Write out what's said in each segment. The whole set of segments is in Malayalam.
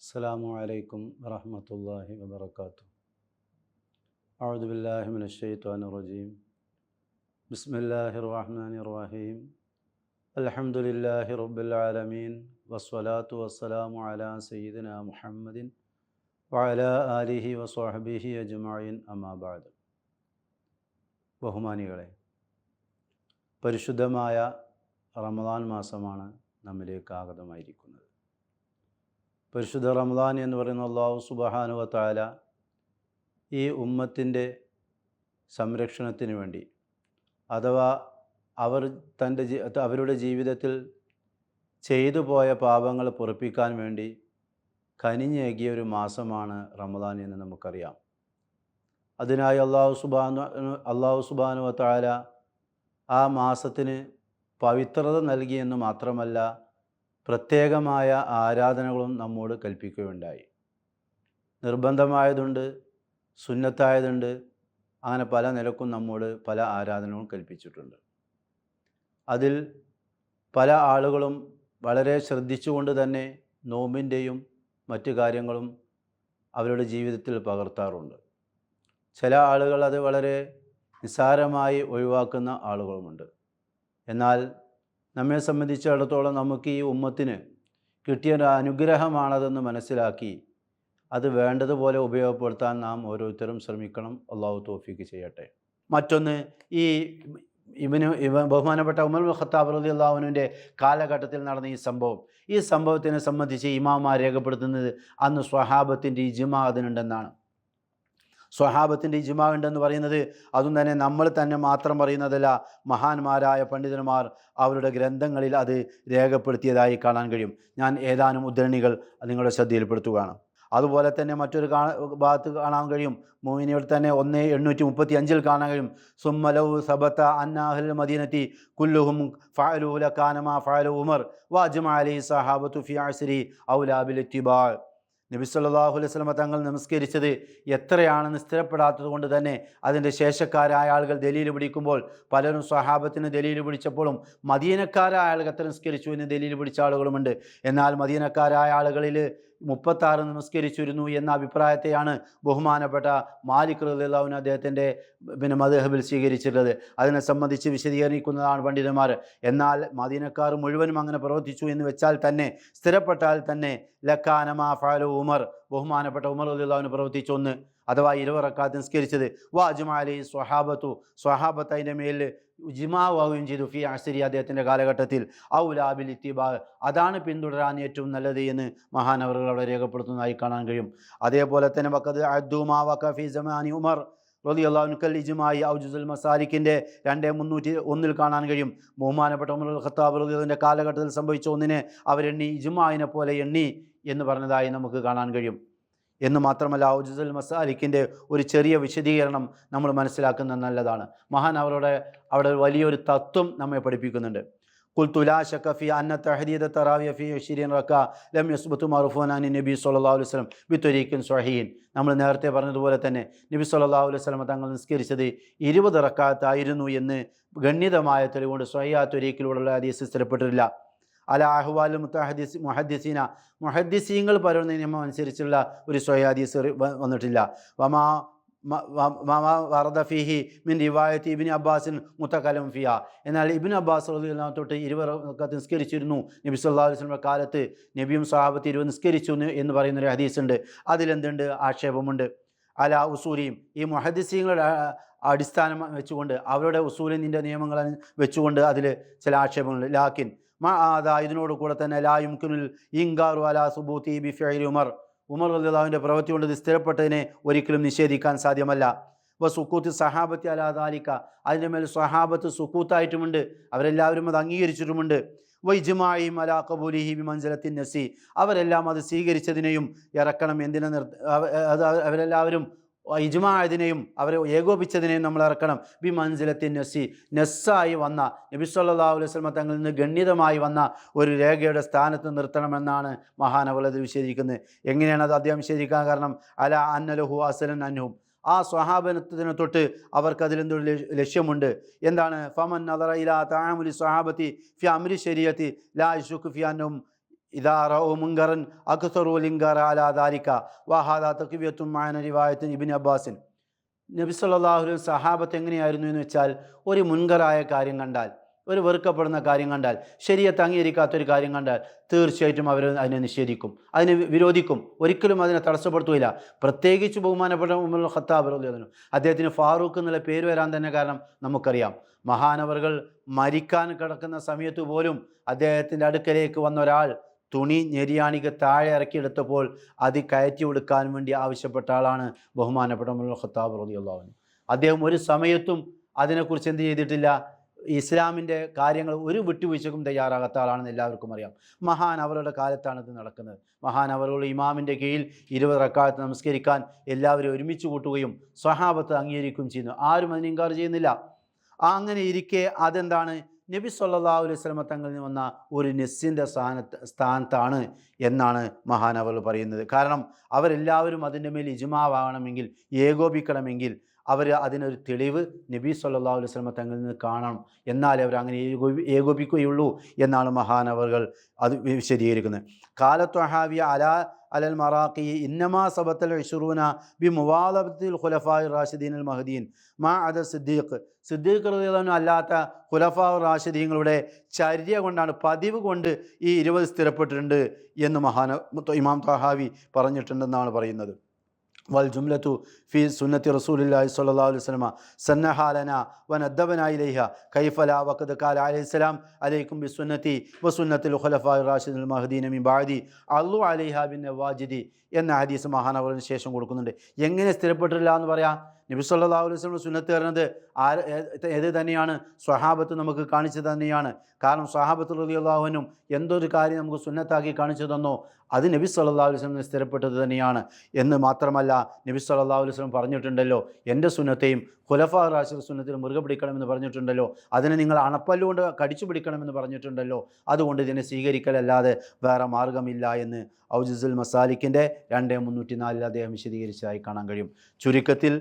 السلام عليكم ورحمة الله وبركاته أعوذ بالله من الشيطان الرجيم بسم الله الرحمن الرحيم الحمد لله رب العالمين والصلاة والسلام على سيدنا محمد وعلى آله وصحبه أجمعين أما بعد ബഹുമാനികളെ പരിശുദ്ധമായ റമദാൻ മാസമാണ് നമ്മിലേക്ക് ആഗതമായിരിക്കുന്നത് പരിശുദ്ധ റമദാൻ എന്ന് പറയുന്ന അള്ളാഹു സുബഹാനുവ താല ഈ ഉമ്മത്തിന്റെ സംരക്ഷണത്തിന് വേണ്ടി അഥവാ അവർ തന്റെ അവരുടെ ജീവിതത്തിൽ ചെയ്തു പോയ പാപങ്ങൾ പൊറപ്പിക്കാൻ വേണ്ടി കനിഞ്ഞേകിയ ഒരു മാസമാണ് റമദാൻ എന്ന് നമുക്കറിയാം. അതിനായി അള്ളാഹു സുബാനു അള്ളാഹു സുബാനുവ താല ആ മാസത്തിന് പവിത്രത നൽകിയെന്ന് മാത്രമല്ല പ്രത്യേകമായ ആരാധനകളും നമ്മോട് കൽപ്പിക്കുകയുണ്ടായി. നിർബന്ധമായതുണ്ട് സുന്നത്തായതുണ്ട് അങ്ങനെ പല നിലക്കും നമ്മോട് പല ആരാധനകളും കൽപ്പിച്ചിട്ടുണ്ട്. അതിൽ പല ആളുകളും വളരെ ശ്രദ്ധിച്ചുകൊണ്ട് തന്നെ നോമ്പിന്റെയും മറ്റു കാര്യങ്ങളും അവരുടെ ജീവിതത്തിൽ പകർത്താറുണ്ട്. ചില ആളുകൾ അത് വളരെ നിസ്സാരമായി ഒഴിവാക്കുന്ന ആളുകളുമുണ്ട്. എന്നാൽ നമ്മെ സംബന്ധിച്ചിടത്തോളം നമുക്ക് ഈ ഉമ്മത്തിന് കിട്ടിയ ഒരു അനുഗ്രഹമാണതെന്ന് മനസ്സിലാക്കി അത് വേണ്ടതുപോലെ ഉപയോഗപ്പെടുത്താൻ നാം ഓരോരുത്തരും ശ്രമിക്കണം. അള്ളാഹു തോഫിക്ക് ചെയ്യട്ടെ. മറ്റൊന്ന് ഈ ഇവന് ഇവ ബഹുമാനപ്പെട്ട ഉമർ ഖത്താബ് റലി അള്ളാഹുവിന്റെ കാലഘട്ടത്തിൽ നടന്ന ഈ സംഭവം. ഈ സംഭവത്തിനെ സംബന്ധിച്ച് ഇമാമാർ രേഖപ്പെടുത്തുന്നത് അന്ന് സ്വഹാബത്തിന്റെ ഇജിമ അതിനുണ്ടെന്നാണ്. സ്വഹാബത്തിന്റെ ഇജ്മാ ഉണ്ടെന്ന് പറയുന്നത് അതും തന്നെ നമ്മൾ തന്നെ മാത്രം പറയുന്നതല്ല മഹാന്മാരായ പണ്ഡിതന്മാർ അവരുടെ ഗ്രന്ഥങ്ങളിൽ അത് രേഖപ്പെടുത്തിയതായി കാണാൻ കഴിയും. ഞാൻ ഏതാനും ഉദ്ധരണികൾ നിങ്ങളുടെ ശ്രദ്ധയിൽപ്പെടുത്തുകയാണ്. അതുപോലെ തന്നെ മറ്റൊരു കാണ ഭാഗത്ത് കാണാൻ കഴിയും. മോഹിനിയോട് തന്നെ ഒന്ന് എണ്ണൂറ്റി മുപ്പത്തി അഞ്ചിൽ കാണാൻ കഴിയും. സുമ്മലവ് സബത്ത അന്നാഹൽ മദീനത്തി കുല്ലുഹും ഫാലൂല കാനമ ഫാലു ഉമർ വാജ്മാലി സഹാബത്തു ഫിയാസിരി ഔലാബിൽ ഇത്തിബാ നബി സല്ലല്ലാഹു അലൈഹി വസല്ലമ തങ്ങൾ നമസ്കരിച്ചത് എത്രയാണെന്ന് സ്ഥിരപ്പെടാത്തത് കൊണ്ട് തന്നെ അതിന്റെ ശേഷക്കാരായ ആളുകൾ ദലീൽ പിടിക്കുമ്പോൾ പലരും സ്വഹാബത്തിന് ദലീൽ പിടിച്ചപ്പോഴും മദീനക്കാരായ ആളുകൾ എത്ര നിസ്കരിച്ചു എന്ന് ദലീൽ പിടിച്ച ആളുകളുമുണ്ട്. എന്നാൽ മദീനക്കാരായ ആളുകളിൽ മുപ്പത്താറ് നമസ്കരിച്ചിരുന്നു എന്ന അഭിപ്രായത്തെയാണ് ബഹുമാനപ്പെട്ട മാലിക് റലിള്ളാഹുവിന് അദ്ദേഹത്തിന്റെ പിന്നെ മധുഹബിൽ സ്വീകരിച്ചിട്ടുള്ളത്. അതിനെ സംബന്ധിച്ച് വിശദീകരിക്കുന്നതാണ് പണ്ഡിതന്മാർ. എന്നാൽ മദീനക്കാർ മുഴുവനും അങ്ങനെ പ്രവർത്തിച്ചു എന്ന് വെച്ചാൽ തന്നെ സ്ഥിരപ്പെട്ടാൽ തന്നെ ലക്കാനമാ ഫാലു ഉമർ ബഹുമാനപ്പെട്ട ഉമർ റലിള്ളാഹുവിന് പ്രവർത്തിച്ചു ഒന്ന് അഥവാ ഇരുവറക്കാത്ത് നിസ്കരിച്ചത് വാജുമാലി സ്വഹാബത്തു സ്വഹാബത്ത് അതിന്റെ മേലിൽ ജിമാവുകയും ചെയ്തു ഫി ആശ്ചര്യ അദ്ദേഹത്തിന്റെ കാലഘട്ടത്തിൽ. ഔലാബിൽ ഇത്തിബാ അതാണ് പിന്തുടരാൻ ഏറ്റവും നല്ലത് എന്ന് മഹാനവറുകൾ അവിടെ രേഖപ്പെടുത്തുന്നതായി കാണാൻ കഴിയും. അതേപോലെ തന്നെ വക്കത് അദ്ദുമാ വക്ക ഫി ജമാനി ഉമർ റലി അള്ളാഹുക്കൽ ഇജുമായി ഔജുസുൽ മസാലിക്കിന്റെ രണ്ട് മുന്നൂറ്റി ഒന്നിൽ കാണാൻ കഴിയും. ബഹുമാനപ്പെട്ട ഉമർ ഖത്താബ് റലിയുടെ കാലഘട്ടത്തിൽ സംഭവിച്ച ഒന്നിനെ അവരെണ്ണി ഇജുമായിനെ പോലെ എണ്ണി എന്ന് പറഞ്ഞതായി നമുക്ക് കാണാൻ കഴിയും. എന്ന് മാത്രമല്ല ഔജുസുൽ മസാലിക്കിന്റെ ഒരു ചെറിയ വിശദീകരണം നമ്മൾ മനസ്സിലാക്കുന്നത് നല്ലതാണ്. മഹാൻ അവരുടെ അവിടെ വലിയൊരു തത്വം നമ്മെ പഠിപ്പിക്കുന്നുണ്ട്. കുൽത്തുലാ ഷക്കഫി അന്ന തഹദീദ തറാവിയ ഫി ഷിരീൻ റക്ക ലം യസ്ബത്തു മറുഫോനാനി നബി സല്ലല്ലാഹു അലൈഹി വസല്ലം ബിത്തൊരീഖിൻ സ്വഹീൻ. നമ്മൾ നേരത്തെ പറഞ്ഞതുപോലെ തന്നെ നബി സല്ലല്ലാഹു അലൈഹി വസല്ലം തങ്ങൾ നിസ്കരിച്ചത് ഇരുപത് റക്കാത്തായിരുന്നു എന്ന് ഗണ്യതമായ തെളിവുകൊണ്ട് സ്വഹിയാ തൊരീക്കിലൂടെയുള്ള ഹദീസ് സ്ഥിരപ്പെട്ടിട്ടില്ല. അല അഹ്വാൽ മുത്തഹദീസ് മുഹദ്ദിസീന. മുഹദ്ദിസീങ്ങൾ പറയുന്ന നിയമം അനുസരിച്ചുള്ള ഒരു സ്വയാദീസ് വന്നിട്ടില്ല. വമാ വറദ ഫിഹി മിൻ റിവായത്ത് ഇബിൻ അബ്ബാസിൻ മുത്തക്കലം ഫിയ. എന്നാൽ ഇബിൻ അബ്ബാസ് തൊട്ട് ഇരുപത് നിസ്കരിച്ചിരുന്നു നബി അലൈഹി വസല്ലം കാലത്ത്. നബിയും സഹാബത്ത് ഇരുവർ നിസ്കരിച്ചു എന്ന് പറയുന്നൊരു ഹദീസ് ഉണ്ട് അതിലെന്തുണ്ട്? ആക്ഷേപമുണ്ട്. അല ഉസൂരിയും ഈ മുഹദ്ദിസീങ്ങളുടെ അടിസ്ഥാനം വെച്ചുകൊണ്ട് അവരുടെ ഉസൂലിന്റെ നിയമങ്ങൾ വെച്ചുകൊണ്ട് അതിൽ ചില ആക്ഷേപങ്ങളുണ്ട്. ലാക്കിൻ ഇതിനോട് കൂടെ തന്നെ ലാ യുംകിനുൽ ഇൻകാറു അലാ സുബൂത്തി ബി ഫിഅലി ഉമർ. ഉമർ അള്ളാഹുവിന്റെ പ്രവൃത്തി കൊണ്ട് ഇത് സ്ഥിരപ്പെട്ടതിനെ ഒരിക്കലും നിഷേധിക്കാൻ സാധ്യമല്ല. വ സുക്കൂത്ത് സഹാബത്തി അലാദാലിക്ക അതിന്റെ മേൽ സഹാബത്ത് സുക്കൂത്തായിട്ടുമുണ്ട്. അവരെല്ലാവരും അത് അംഗീകരിച്ചിട്ടുമുണ്ട്. വൈജുമായും അലാ കബൂലിഹി ബി മഞ്ചലത്തിൻ നസി. അവരെല്ലാം അത് സ്വീകരിച്ചതിനെയും ഇറക്കണം. എന്തിനെ നിർ അവരെല്ലാവരും ഇജ്മായതിനെയും അവരെ ഏകോപിച്ചതിനെയും നമ്മൾ ഇറക്കണം. ബി മൻസിലത്തിൻ നസി. നെസ്സായി വന്ന നബി സല്ലല്ലാഹു അലൈഹി വസല്ലം തങ്ങളിൽ നിന്ന് ഗണ്യതമായി വന്ന ഒരു രേഖയുടെ സ്ഥാനത്ത് നിർത്തണമെന്നാണ് മഹാനവലത് വിശേഷിക്കുന്നത്. എങ്ങനെയാണ് അത് അദ്ദേഹം വിശദീകരിക്കാൻ കാരണം? അല അന്നലഹു അസലൻ അൻഹും. ആ സ്വഹാബനത്തിന് തൊട്ട് അവർക്ക് അതിലെന്തൊരു ലക്ഷ്യമുണ്ട്? എന്താണ്? ഫമൻ നദറ ഇലാ താമുലി സ്വഹാബത്തി ഫി അമരി ശരീഅത്തി ലാ ഷുഖ് ഫി അന്നും ഇതാ റൗ മുങ്കറൻ അക്സറു ലിങ്കർ അലാ ദാലിക വഹാദ തഖ്വിയത്തും മാന റിവായത്തുൻ ഇബ്നു അബ്ബാസിൻ നബി വസല്ലം സഹാബത്ത് എങ്ങനെയായിരുന്നു എന്ന് വെച്ചാൽ ഒരു മുൻകറായ കാര്യം കണ്ടാൽ ഒരു വെറുക്കപ്പെടുന്ന കാര്യം കണ്ടാൽ ശരിയത്ത് അംഗീകരിക്കാത്തൊരു കാര്യം കണ്ടാൽ തീർച്ചയായിട്ടും അവർ അതിനെ നിഷേധിക്കും അതിനെ വിരോധിക്കും ഒരിക്കലും അതിനെ തടസ്സപ്പെടുത്തൂല. പ്രത്യേകിച്ച് ബഹുമാനപ്പെട്ട ഉമർ ഖത്താബ് അൻഹു. അദ്ദേഹത്തിന് ഫാറൂഖ് എന്നുള്ള പേര് വരാൻ തന്നെ കാരണം നമുക്കറിയാം. മഹാനവറുകൾ മരിക്കാൻ കിടക്കുന്ന സമയത്ത് പോലും അദ്ദേഹത്തിന്റെ അടുക്കലേക്ക് വന്ന ഒരാൾ തുണി ഞെരിയാണിക്ക് താഴെ ഇറക്കിയെടുത്തപ്പോൾ അത് കയറ്റി കൊടുക്കാൻ വേണ്ടി ആവശ്യപ്പെട്ട ആളാണ് ബഹുമാനപ്പെട്ട മുൽ ഖത്താബ് അൻഹു. അദ്ദേഹം ഒരു സമയത്തും അതിനെക്കുറിച്ച് എന്ത് ചെയ്തിട്ടില്ല. ഇസ്ലാമിന്റെ കാര്യങ്ങൾ ഒരു വിട്ടുവീഴ്ചക്കും തയ്യാറാകാത്ത ആളാണെന്ന് എല്ലാവർക്കും അറിയാം. മഹാൻ അവരുടെ കാലത്താണ് ഇത് നടക്കുന്നത്. മഹാൻ അവരുടെ ഇമാമിന്റെ കീഴിൽ ഇരുപത് റക്കാലത്ത് നമസ്കരിക്കാൻ എല്ലാവരും ഒരുമിച്ച് കൂട്ടുകയും സ്വഹാബത്ത് അംഗീകരിക്കുകയും ചെയ്യുന്നു. ആരും അതിന് ഇൻകാർ ചെയ്യുന്നില്ല. അങ്ങനെ ഇരിക്കെ അതെന്താണ്? നബി സല്ലാ അലൈഹി സ്വലമ തങ്ങളിൽ നിന്ന് വന്ന ഒരു നെസ്സിന്റെ സ്ഥാനത്ത് സ്ഥാനത്താണ് എന്നാണ് മഹാനവർ പറയുന്നത്. കാരണം അവരെല്ലാവരും അതിന്റെ മേൽ ഇജുമാവാകണമെങ്കിൽ ഏകോപിക്കണമെങ്കിൽ അവർ അതിനൊരു തെളിവ് നബി സല്ലാ അലൈഹി വസല്ലമ തങ്ങളിൽ നിന്ന് കാണണം. എന്നാലേ അവർ അങ്ങനെ ഏകോപി ഏകോപിക്കുകയുള്ളൂ എന്നാണ് മഹാനവറുകൾ അത് വിശദീകരിക്കുന്നത്. കാലത്തൊഹാവിയ അലാ അലൽ മറാഖി ഇന്നമാ സബത്തൽ ഇഷുറൂന ബി മുവാലബത്തിൽ ഖുലഫായ് റാഷിദീൻ അൽ മഹദീൻ മാ അദ സിദ്ദീഖ്. സിദ്ദീഖ് റളിയല്ലാഹു അല്ലാത്ത ഖുലഫാ റാഷിദീങ്ങളുടെ ചര്യ കൊണ്ടാണ് പതിവ് കൊണ്ട് ഈ ഇരുപത് സ്ഥിരപ്പെട്ടിട്ടുണ്ട് എന്ന് മഹാന ഇമാം തഹാവി പറഞ്ഞിട്ടുണ്ടെന്നാണ് പറയുന്നത്. വൽ ജുംലത്തു ഫി സുന്നത്തി സ്വല്ലല്ലാഹു അലൈഹി വസല്ലമ സന്നഹാലന കൈഫല إليها. ഖാല അലൈഹി സലാം അലൈക്കും ബി സുന്നത്തി عليكم സുന്നത്തിൽ ഖുലഫാഇ റാഷിദുൽ മഹദീന المهدين من അള്ളു അലൈഹ ബിൻ നവാജിദി എന്ന ഹദീസ് മഹാനവറിന് ശേഷം കൊടുക്കുന്നുണ്ട്. എങ്ങനെ സ്ഥിരപ്പെട്ടിട്ടില്ല എന്ന് പറയാം? നബി അലൈഹി വസല്ലം സുന്നത്ത് പറയുന്നത് ആര് ഏത് തന്നെയാണ്? സ്വഹാബത്ത് നമുക്ക് കാണിച്ചു തന്നെയാണ്. കാരണം സ്വഹാബത്ത് റളിയല്ലാഹുവിനും എന്തൊരു കാര്യം നമുക്ക് സുന്നത്താക്കി കാണിച്ചു തന്നോ അത് നബി സല്ലാ വസല്ലം സ്ഥിരപ്പെട്ടത് തന്നെയാണ്. എന്ന് മാത്രമല്ല നബി സല്ലാ അലൈഹി വസല്ലം പറഞ്ഞിട്ടുണ്ടല്ലോ എന്റെ സുന്നത്തെയും ഖുലഫാ റാഷിദ് സുന്നത്തിൽ മുറുകെ പിടിക്കണമെന്ന് പറഞ്ഞിട്ടുണ്ടല്ലോ അതിനെ നിങ്ങൾ അണപ്പല്ലുകൊണ്ട് കടിച്ചു പിടിക്കണമെന്ന് പറഞ്ഞിട്ടുണ്ടല്ലോ അതുകൊണ്ട് ഇതിനെ സ്വീകരിക്കലല്ലാതെ വേറെ മാർഗമില്ല എന്ന് ഔജിസുൽ മസാലിക്കിന്റെ രണ്ട് മുന്നൂറ്റി നാലിൽ അദ്ദേഹം വിശദീകരിച്ചതായി കാണാൻ കഴിയും. ചുരുക്കത്തിൽ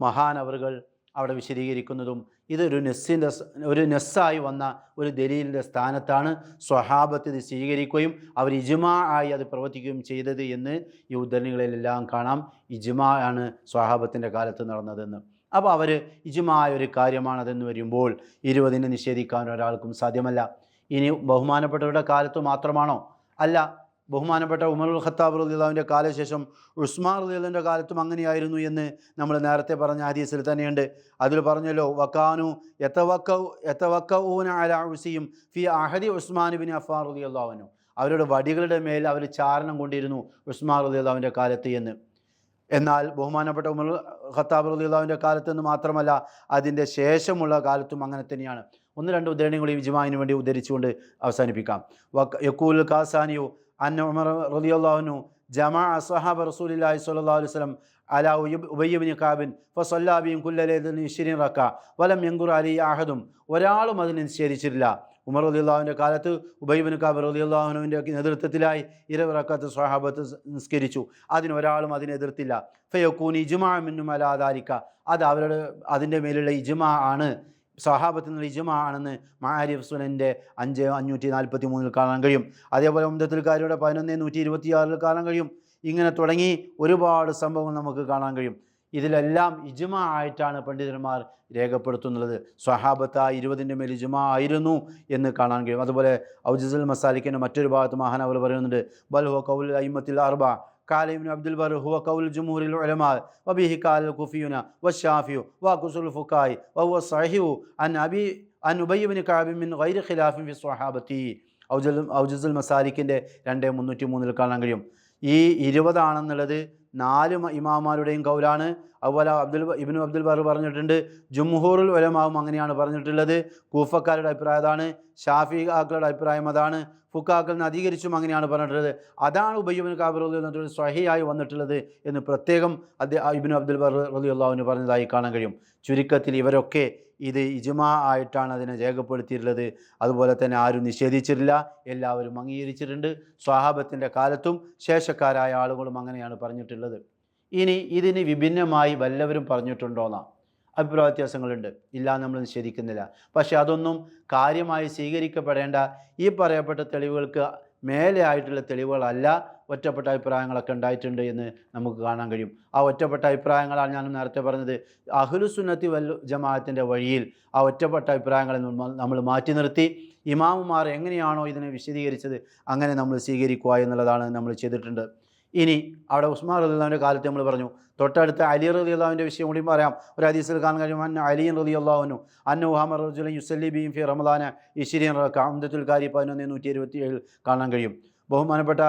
മഹാനവറുകൾ അവിടെ വിശദീകരിക്കുന്നതും ഇതൊരു നെസ്സിന്റെ ഒരു നെസ്സായി വന്ന ഒരു ദലീലിന്റെ സ്ഥാനത്താണ് സ്വഹാബത്ത് ഇത് സ്വീകരിക്കുകയും അവർ ഇജ്മാ ആയി അത് പ്രവർത്തിക്കുകയും ചെയ്തത് എന്ന് ഈ ഉദ്ധരണികളിലെല്ലാം കാണാം. ഇജ്മാ ആണ് സ്വഹാബത്തിന്റെ കാലത്ത് നടന്നതെന്ന്. അപ്പോൾ അവർ ഇജ്മായ ഒരു കാര്യമാണതെന്ന് വരുമ്പോൾ ഇരുപതിനെ നിഷേധിക്കാൻ ഒരാൾക്കും സാധ്യമല്ല. ഇനി ബഹുമാനപ്പെട്ടവരുടെ കാലത്ത് മാത്രമാണോ? അല്ല ബഹുമാനപ്പെട്ട ഉമറുൽ ഖത്താബ് റളിയല്ലാഹുവിന്റെ കാലശേഷം ഉസ്മാൻ റളിയല്ലാഹുവിന്റെ കാലത്തും അങ്ങനെയായിരുന്നു എന്ന് നമ്മൾ നേരത്തെ പറഞ്ഞ ഹദീസിൽ തന്നെയുണ്ട്. അതിൽ പറഞ്ഞല്ലോ വക്കാനു എത്തവക്ക യത്തവക്കഊന അല ഉസിയും ഫി അഹദി ഉസ്മാൻ ബിൻ അഫാൻ റളിയല്ലാഹുവിനു അവരുടെ വടികളുടെ മേൽ അവർ ചാരണം കൊണ്ടിരുന്നു ഉസ്മാൻ റളിയല്ലാഹുവിന്റെ കാലത്ത് എന്ന്. എന്നാൽ ബഹുമാനപ്പെട്ട ഉമർ ഖത്താബ് റളിയല്ലാഹുവിന്റെ കാലത്ത് നിന്ന് മാത്രമല്ല അതിന്റെ ശേഷമുള്ള കാലത്തും അങ്ങനെ തന്നെയാണ്. ഒന്ന് രണ്ട് ഉദ്ധരണികൾ ഈ വേണ്ടി ഉദ്ധരിച്ചുകൊണ്ട് അവസാനിപ്പിക്കാം. യക്കൂൽ കാസാനിയു അന്ന ഉമർ റളിയല്ലാഹുനു ജമാ സഹാബ റസൂലി സ്വല്ലല്ലാഹു അലൈഹി വസല്ലം അല ഉബയ്യബിൻ കാബിൻ ഫസല്ലാബിയും കുല്ലലേദിന് ഇഷിരിൻ റക്ക വലം യങ്കുർ അലി അഹദും ഒരാളും അതിനെ നിഷേധിച്ചിട്ടില്ല. ഉമർ റളിയല്ലാഹുവിന്റെ കാലത്ത് ഉബൈബിൻ കാബ് റളിയല്ലാഹുവിന്റെ നേതൃത്വത്തിലായി ഇരവിറക്കത്ത് സ്വഹാബത്ത് നിസ്കരിച്ചു. അതിനൊരാളും അതിനെ എതിർത്തില്ല. ഫയക്കൂൻ ഇജുമാ മിന്നും അലാദാരിക്ക അത് അവരുടെ അതിന്റെ മേലുള്ള ഇജുമാ ആണ്. സഹാബത്തിൽ എന്നുള്ള ആണെന്ന് മാരിഫ് സുനന്റെ അഞ്ച് അഞ്ഞൂറ്റി നാൽപ്പത്തി മൂന്നിൽ കാണാൻ കഴിയും. അതേപോലെ ഉമ്മത്തിൽ കാര്യയുടെ പതിനൊന്ന് നൂറ്റി ഇരുപത്തിയാറിൽ കാണാൻ കഴിയും. ഇങ്ങനെ തുടങ്ങി ഒരുപാട് സംഭവങ്ങൾ നമുക്ക് കാണാൻ കഴിയും. ഇതിലെല്ലാം ഇജുമ ആയിട്ടാണ് പണ്ഡിതന്മാർ രേഖപ്പെടുത്തുന്നത്. സ്വഹാബത്ത് ആ ഇരുപതിന്റെ മേൽ ഇജുമ ആയിരുന്നു എന്ന് കാണാൻ കഴിയും. അതുപോലെ ഔജസുൽ മസാലിക്കിന്റെ മറ്റൊരു ഭാഗത്ത് മഹാനവൽ പറയുന്നുണ്ട് ബൽഹോ കൗൽ അയ്മത്തിൽ അർബ കാലിബിൻ അബ്ദുൽ ബർ ഹുവ കൗൽ ജുമൂറിൽ ഉലമാ വബിഹി കാൽ കുഫിയുന വ ഷാഫിയു വ കുസുൽ ഫുക്കായി വ സഹിവു അൻ അബി അൻ ഉബയ്യബിൻ കാബിമിൻ ഗൈർ ഖിലാഫിൻ ഫി സ്വഹാബത്തി ഔജൽ ഔജസുൽ മസാലിക്കിന്റെ രണ്ട് മുന്നൂറ്റി മൂന്നിൽ കാണാൻ കഴിയും. ഈ ഇരുപതാണെന്നുള്ളത് നാല് ഇമാമാരുടെയും കൗലാണ്. അതുപോലെ അബ്ദുൽ ഇബിനു ഇബ്നു അബ്ദുൽ ബർ പറഞ്ഞിട്ടുണ്ട്. ജുംഹൂറുൽ ഉലമാവും അങ്ങനെയാണ് പറഞ്ഞിട്ടുള്ളത്. കൂഫക്കാരുടെ അഭിപ്രായം അതാണ്. ഷാഫി ആക്കളുടെ അഭിപ്രായം അതാണ്. ഫുക്കാക്കളിൽ നിന്ന് അധികരിച്ചും അങ്ങനെയാണ് പറഞ്ഞിട്ടുള്ളത്. അതാണ് ഉബയ്യബിൻ റലി എന്നിട്ട് സ്വഹിയായി വന്നിട്ടുള്ളത് എന്ന് പ്രത്യേകം അദ്ദേഹം ഇബിൻ അബ്ദുൽ ബർ റലിയുള്ളാഹുവിന് പറഞ്ഞതായി കാണാൻ കഴിയും. ചുരുക്കത്തിൽ ഇവരൊക്കെ ഇത് ഇജുമാ ആയിട്ടാണ് അതിനെ രേഖപ്പെടുത്തിയിട്ടുള്ളത്. അതുപോലെ തന്നെ ആരും നിഷേധിച്ചിട്ടില്ല. എല്ലാവരും അംഗീകരിച്ചിട്ടുണ്ട്. സ്വഹാബത്തിന്റെ കാലത്തും ശേഷക്കാരായ ആളുകളും അങ്ങനെയാണ് പറഞ്ഞിട്ടുള്ളത്. ഇനി ഇതിന് വിഭിന്നമായി വല്ലവരും പറഞ്ഞിട്ടുണ്ടോന്നാ അഭിപ്രായ വ്യത്യാസങ്ങളുണ്ട്. ഇല്ല നമ്മൾ നിഷേധിക്കുന്നില്ല. പക്ഷേ അതൊന്നും കാര്യമായി സ്വീകരിക്കപ്പെടേണ്ട ഈ പറയപ്പെട്ട തെളിവുകൾക്ക് മേലെ ആയിട്ടുള്ള തെളിവുകളല്ല. ഒറ്റപ്പെട്ട അഭിപ്രായങ്ങളൊക്കെ ഉണ്ടായിട്ടുണ്ട് എന്ന് നമുക്ക് കാണാൻ കഴിയും. ആ ഒറ്റപ്പെട്ട അഭിപ്രായങ്ങളാണ് ഞാൻ നേരത്തെ പറഞ്ഞത് അഹ്ലുസുന്നത്തി വൽ ജമാഅത്തിന്റെ വഴിയിൽ ആ ഒറ്റപ്പെട്ട അഭിപ്രായങ്ങളെ നമ്മൾ മാറ്റി നിർത്തി. ഇമാമുമാർ എങ്ങനെയാണോ ഇതിനെ വിശദീകരിച്ചത് അങ്ങനെ നമ്മൾ സ്വീകരിക്കുക എന്നുള്ളതാണ് നമ്മൾ ചെയ്തിട്ടുണ്ട്. ഇനി അവിടെ ഉസ്മാൻ റലിയുടെ കാലത്ത് നമ്മൾ പറഞ്ഞു തൊട്ടടുത്ത അലി റലി അള്ളാഹുവിന്റെ വിഷയം കൂടി പറയാം. ഒരു ഹദീസിൽ കാണാൻ കഴിയും അന്ന അലി റലി അള്ളാഹുനു അന്ന ഉഹാമർ റജുലൻ യുസല്ലി ബീം ഫി റമദാന ഇഷിരിയൻ റക്ക അഹമ്മദുൽ കാരി പതിനൊന്ന് നൂറ്റി ഇരുപത്തി ഏഴിൽ കാണാൻ കഴിയും. ബഹുമാനപ്പെട്ട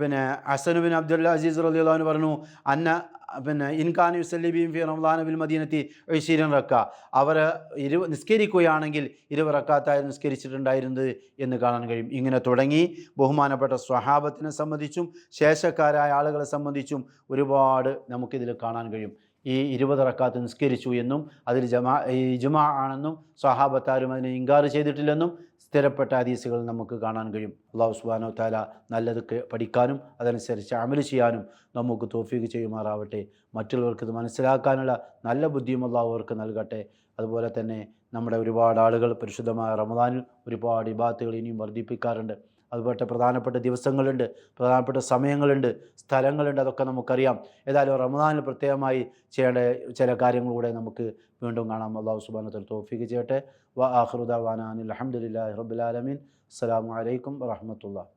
പിന്നെ ഹസനുബിൻ അബ്ദുല്ല അസീസ് റലിയുള്ള പറഞ്ഞു അന്ന പിന്നെ ഇൻഖാൻ യുസല്ലി ബീം ഫി റംലാൻ ബിൽ മദീനത്തി ഇഷിരിയൻ റക്ക. അവർ ഇരു നിസ്കരിക്കുകയാണെങ്കിൽ ഇരുവ റക്കാത്തായി നിസ്കരിച്ചിട്ടുണ്ടായിരുന്നത് എന്ന് കാണാൻ കഴിയും. ഇങ്ങനെ തുടങ്ങി. ബഹുമാനപ്പെട്ട സ്വഹാബത്തിനെ സംബന്ധിച്ചും ശേഷക്കാരായ ആളുകളെ സംബന്ധിച്ചും ഒരുപാട് നമുക്കിതിൽ കാണാൻ കഴിയും. ഈ ഇരുപത് റക്കാത്ത് നിസ്കരിച്ചു എന്നും അതിൽ ജമാ ഈ ജുമാ ആണെന്നും സ്വഹാബത്താരും അതിനെ ഇൻകാർ ചെയ്തിട്ടില്ലെന്നും സ്ഥിരപ്പെട്ട ഹദീസുകൾ നമുക്ക് കാണാൻ കഴിയും. അള്ളാഹു സുബാനോ താല നല്ലത് പഠിക്കാനും അതനുസരിച്ച് അമൽ ചെയ്യാനും നമുക്ക് തോഫീക്ക് ചെയ്യുമാറാവട്ടെ. മറ്റുള്ളവർക്ക് ഇത് മനസ്സിലാക്കാനുള്ള നല്ല ബുദ്ധിയും അള്ളാഹു അവർക്ക് നൽകട്ടെ. അതുപോലെ തന്നെ നമ്മുടെ ഒരുപാട് ആളുകൾ പരിശുദ്ധമായ റമദാനിൽ ഒരുപാട് ഇബാത്തുകൾ ഇനിയും വർദ്ധിപ്പിക്കാറുണ്ട്. അതുപോലെ പ്രധാനപ്പെട്ട ദിവസങ്ങളുണ്ട് പ്രധാനപ്പെട്ട സമയങ്ങളുണ്ട് സ്ഥലങ്ങളുണ്ട് അതൊക്കെ നമുക്കറിയാം. ഏതായാലും റമദാനിൽ പ്രത്യേകമായി ചെയ്യേണ്ട ചില കാര്യങ്ങളിലൂടെ നമുക്ക് വീണ്ടും കാണാം. അള്ളാഹു സുബാനത്തിൽ തോഫിക്ക് ചെയ്യട്ടെ. വ ആഹ്റുദാൻ അലഹമുല്ലാ റബുലാലമീൻ അസ്സാം വലൈക്കും വറഹമത്തുള്ള